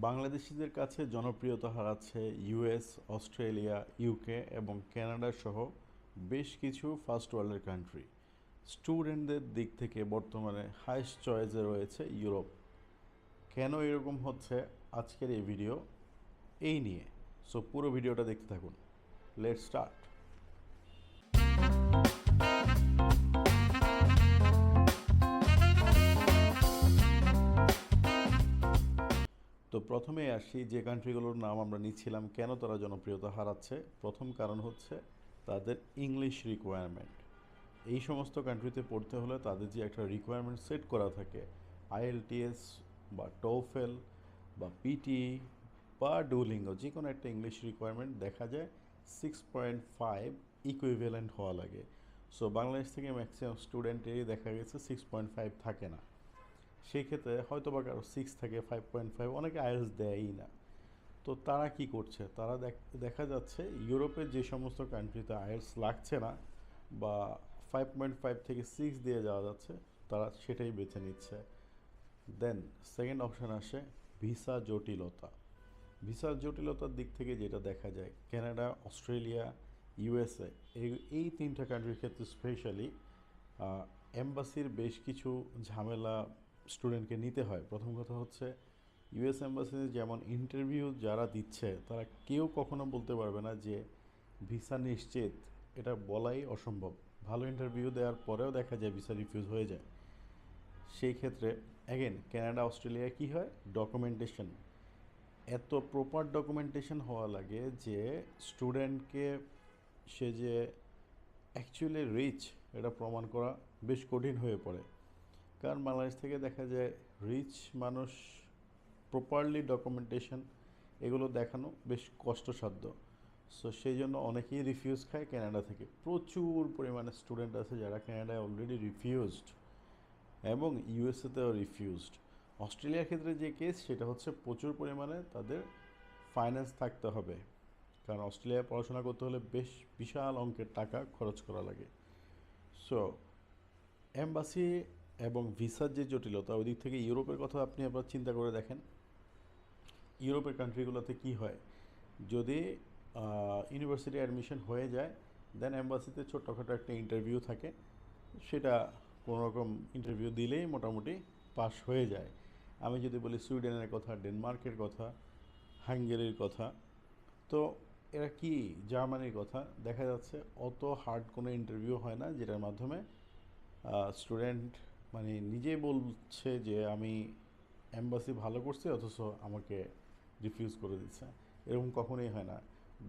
বাংলাদেশিদের কাছে জনপ্রিয়তা হারাচ্ছে ইউএস অস্ট্রেলিয়া ইউকে এবং কানাডা সহ বেশ কিছু ফার্স্ট ওয়ার্ল্ডের কান্ট্রি স্টুডেন্টদের দিক থেকে বর্তমানে হাইস্ট চয়েসে রয়েছে ইউরোপ। কেন এরকম হচ্ছে? আজকের এই ভিডিও এই নিয়ে। সো পুরো ভিডিওটা দেখতে থাকুন। লেট স্টার্ট প্রথমে আসি, যে কান্ট্রিগুলোর নাম আমরা নিচ্ছিলাম কেন তারা জনপ্রিয়তা হারাচ্ছে, প্রথম কারণ হচ্ছে তাদের ইংলিশ রিকোয়ারমেন্ট এই সমস্ত কান্ট্রিতে পড়তে হলে তাদের যে একটা রিকোয়ারমেন্ট সেট করা থাকে আইএলটিএস বা টোফেল বা পিটি বা ডুলিঙ্গো যে কোনো একটা ইংলিশ রিকোয়ারমেন্ট দেখা যায় সিক্স পয়েন্ট ফাইভ ইকুইভ্যালেন্ট হওয়া লাগে। সো বাংলাদেশ থেকে ম্যাক্সিমাম স্টুডেন্টেরই দেখা গেছে সিক্স পয়েন্ট ফাইভ থাকে না। সেই ক্ষেত্রে হয়তো বা কারও সিক্স থাকে ফাইভ পয়েন্ট ফাইভ অনেকে আইএলস দেয়ই না। তো তারা কি করছে? তারা দেখ- যাচ্ছে ইউরোপের যে সমস্ত কান্ট্রিতে আইএলস লাগছে না বা ফাইভ পয়েন্ট ফাইভ থেকে সিক্স দিয়ে যাওয়া যাচ্ছে, তারা সেটাই বেছে নিচ্ছে। দেন সেকেন্ড অপশান আসে ভিসা জটিলতা। ভিসা জটিলতার দিক থেকে যেটা দেখা যায় কানাডা অস্ট্রেলিয়া ইউএসএ এই এই তিনটা কান্ট্রির ক্ষেত্রে স্পেশালি এম্বাসির বেশ কিছু ঝামেলা স্টুডেন্টকে নিতে হয়। প্রথম কথা হচ্ছে ইউএস এম্বাসিতে যেমন ইন্টারভিউ যারা দিচ্ছে, তারা কেউ কখনো বলতে পারবে না যে, ভিসা নিশ্চিত। এটা বলাই অসম্ভব। ভালো ইন্টারভিউ দেওয়ার পরেও দেখা যায় ভিসা রিফিউজ হয়ে যায়। সেই ক্ষেত্রে অ্যাগেন কানাডা অস্ট্রেলিয়া কি হয়? ডকুমেন্টেশন এত প্রপার ডকুমেন্টেশন হওয়া লাগে যে, স্টুডেন্টকে সে যে অ্যাকচুয়ালি রিচ এটা প্রমাণ করা বেশ কঠিন হয়ে পড়ে। কারণ বাংলাদেশ থেকে দেখা যায় রিচ মানুষ প্রপারলি ডকুমেন্টেশন এগুলো দেখানো বেশ কষ্টসাধ্য। সো সেই জন্য অনেকেই রিফিউজ খায় কানাডা থেকে। প্রচুর পরিমাণে স্টুডেন্ট আছে যারা কানাডায় অলরেডি রিফিউজড এবং ইউএসএতেও রিফিউজড অস্ট্রেলিয়ার ক্ষেত্রে যে কেস সেটা হচ্ছে প্রচুর পরিমাণে তাদের ফাইন্যান্স থাকতে হবে। কারণ অস্ট্রেলিয়ায় পড়াশোনা করতে হলে বেশ বিশাল অঙ্কের টাকা খরচ করা লাগে। সো এম্বাসি এবং ভিসার যে জটিলতা ওই দিক থেকে ইউরোপের কথা আপনি আবার চিন্তা করে দেখেন, ইউরোপের কান্ট্রিগুলোতে কি হয়? যদি ইউনিভার্সিটি অ্যাডমিশন হয়ে যায় দেন এম্বাসিতে ছোট্টখাটো একটা ইন্টারভিউ থাকে, সেটা কোনো রকম ইন্টারভিউ দিলেই মোটামুটি পাস হয়ে যায়। আমি যদি বলি সুইডেনের কথা, ডেনমার্কের কথা, হাঙ্গেরির কথা, তো এরা কি? জার্মানির কথা। দেখা যাচ্ছে অত হার্ড কোনো ইন্টারভিউ হয় না, যেটার মাধ্যমে স্টুডেন্ট মানে নিজেই বলছে যে আমি এম্বাসি ভালো করছি, অথচ আমাকে রিফিউজ করে দিচ্ছে। এরকম কখনোই হয় না।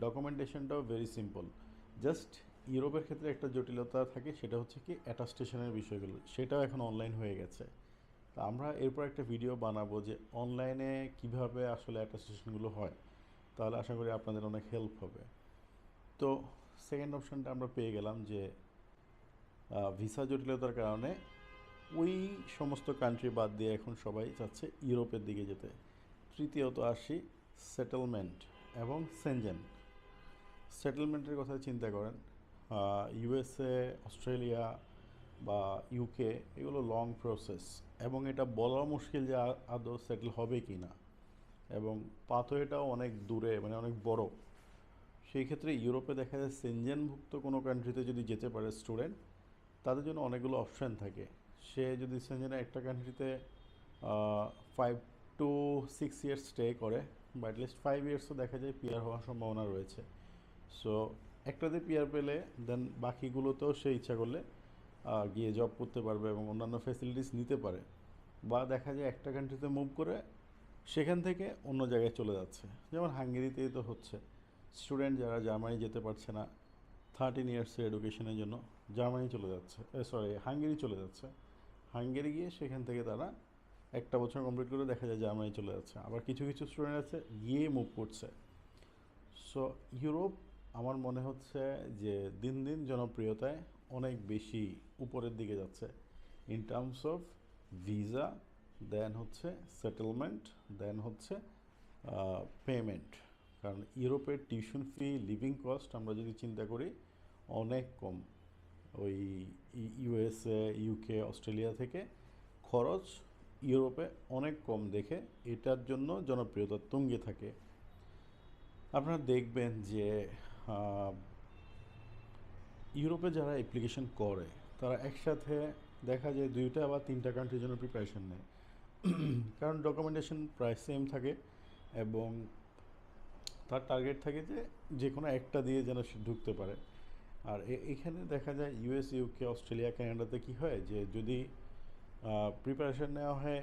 ডকুমেন্টেশনটাও ভেরি সিম্পল জাস্ট ইউরোপের ক্ষেত্রে একটা জটিলতা থাকে, সেটা হচ্ছে কি অ্যাটাস্টেশনের বিষয়গুলো। সেটাও এখন অনলাইন হয়ে গেছে। তা আমরা এরপর একটা ভিডিও বানাবো যে অনলাইনে কীভাবে আসলে অ্যাটাস্টেশনগুলো হয়। তাহলে আশা করি আপনাদের অনেক হেল্প হবে। তো সেকেন্ড অপশানটা আমরা পেয়ে গেলাম যে ভিসা জটিলতার কারণে ওই সমস্ত কান্ট্রি বাদ দিয়ে এখন সবাই চাচ্ছে ইউরোপের দিকে যেতে। তৃতীয়ত আসি সেটেলমেন্ট এবং সেনজেন সেটেলমেন্টের কথা চিন্তা করেন ইউএসএ অস্ট্রেলিয়া বা ইউকে এগুলো লং প্রসেস এবং এটা বলা মুশকিল যে আদৌ সেটেল হবে কি না। এবং পাথওয়েটাও অনেক দূরে মানে অনেক বড়। সেই ক্ষেত্রে ইউরোপে দেখা যায় সেনজেনভুক্ত কোনো কান্ট্রিতে যদি যেতে পারে স্টুডেন্ট তাদের জন্য অনেকগুলো অপশান থাকে। সে যদি সেনজেনে একটা কান্ট্রিতে five to six years stay করে বা অ্যাটলিস্ট ফাইভ ইয়ার্সও দেখা যায় পিয়ার হওয়ার সম্ভাবনা রয়েছে। সো একটাতে পিয়ার পেলে দেন বাকিগুলোতেও সে ইচ্ছা করলে গিয়ে জব করতে পারবে এবং অন্যান্য ফ্যাসিলিটিস নিতে পারে। বা দেখা যায় একটা কান্ট্রিতে মুভ করে, সেখান থেকে অন্য জায়গায় চলে যাচ্ছে। যেমন হাঙ্গেরিতেই তো হচ্ছে। স্টুডেন্ট যারা জার্মানি যেতে পারছে না থার্টিন ইয়ার্সের এডুকেশনের জন্য জার্মানি চলে যাচ্ছে সরি হাঙ্গেরি চলে যাচ্ছে। হাঙ্গেরি গিয়ে সেখান থেকে তারা একটা বছর কমপ্লিট করে দেখা যায় জার্মানি চলে যাচ্ছে। আবার কিছু কিছু স্টুডেন্ট আছে, গিয়ে মুভ করছে। সো ইউরোপ আমার মনে হচ্ছে যে দিন দিন জনপ্রিয়তায় অনেক বেশি উপরের দিকে যাচ্ছে। In terms of visa then হচ্ছে সেটেলমেন্ট দেন হচ্ছে পেমেন্ট কারণ ইউরোপের টিউশন ফি লিভিং কস্ট আমরা যদি চিন্তা করি, অনেক কম। ওই ইউএসএ ইউকে অস্ট্রেলিয়া থেকে খরচ ইউরোপে অনেক কম দেখে এটার জন্য জনপ্রিয়তা তুঙ্গে থাকে। আপনারা দেখবেন যে ইউরোপে যারা অ্যাপ্লিকেশন করে, তারা একসাথে দেখা যায় দুইটা বা তিনটা কান্ট্রির জন্য প্রিপারেশন নেয়। কারণ ডকুমেন্টেশন প্রায় সেম থাকে এবং তার টার্গেট থাকে যে যে কোনো একটা দিয়ে যেন সে ঢুকতে পারে। আর এখানে দেখা যায় ইউএস ইউকে অস্ট্রেলিয়া কানাডাতে কি হয় যে যদি প্রিপারেশন নেওয়া হয়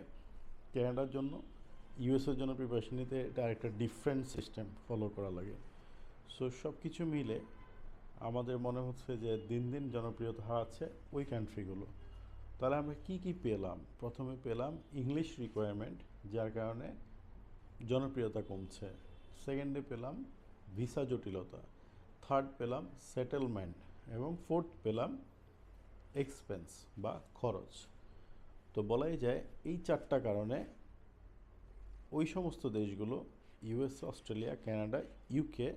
ক্যানাডার জন্য ইউএসের জন্য প্রিপারেশন নিতে এটা একটা ডিফারেন্ট সিস্টেম ফলো করা লাগে। সো সব কিছু মিলে আমাদের মনে হচ্ছে যে দিন দিন জনপ্রিয়তা হারাচ্ছে ওই কান্ট্রিগুলো তাহলে আমরা কি কি পেলাম? প্রথমে পেলাম ইংলিশ রিকোয়ারমেন্ট যার কারণে জনপ্রিয়তা কমছে। সেকেন্ডে পেলাম ভিসা জটিলতা। থার্ড পেলাম সেটেলমেন্ট এবং ফোর্থ পেলাম এক্সপেন্স বা খরচ। তো বলাই যায়, এই চারটা কারণে ওই সমস্ত দেশগুলো ইউএস অস্ট্রেলিয়া কানাডা ইউকে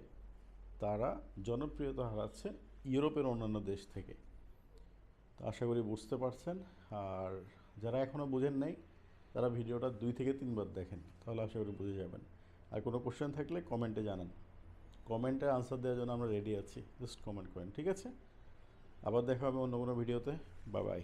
তারা জনপ্রিয়তা হারাচ্ছে ইউরোপের অন্যান্য দেশ থেকে। তো আশা করি বুঝতে পারছেন। আর যারা এখনও বুঝেন নাই, তারা ভিডিওটা দুই থেকে তিনবার দেখেন, তাহলে আশা করি বুঝে যাবেন। আর কোনো কোশ্চেন থাকলে কমেন্টে জানান। কমেন্টে আনসার দেওয়ার জন্য আমরা রেডি আছি। জাস্ট কমেন্ট করেন, ঠিক আছে? আবার দেখা হবে অন্য কোনো ভিডিওতে বাই বাই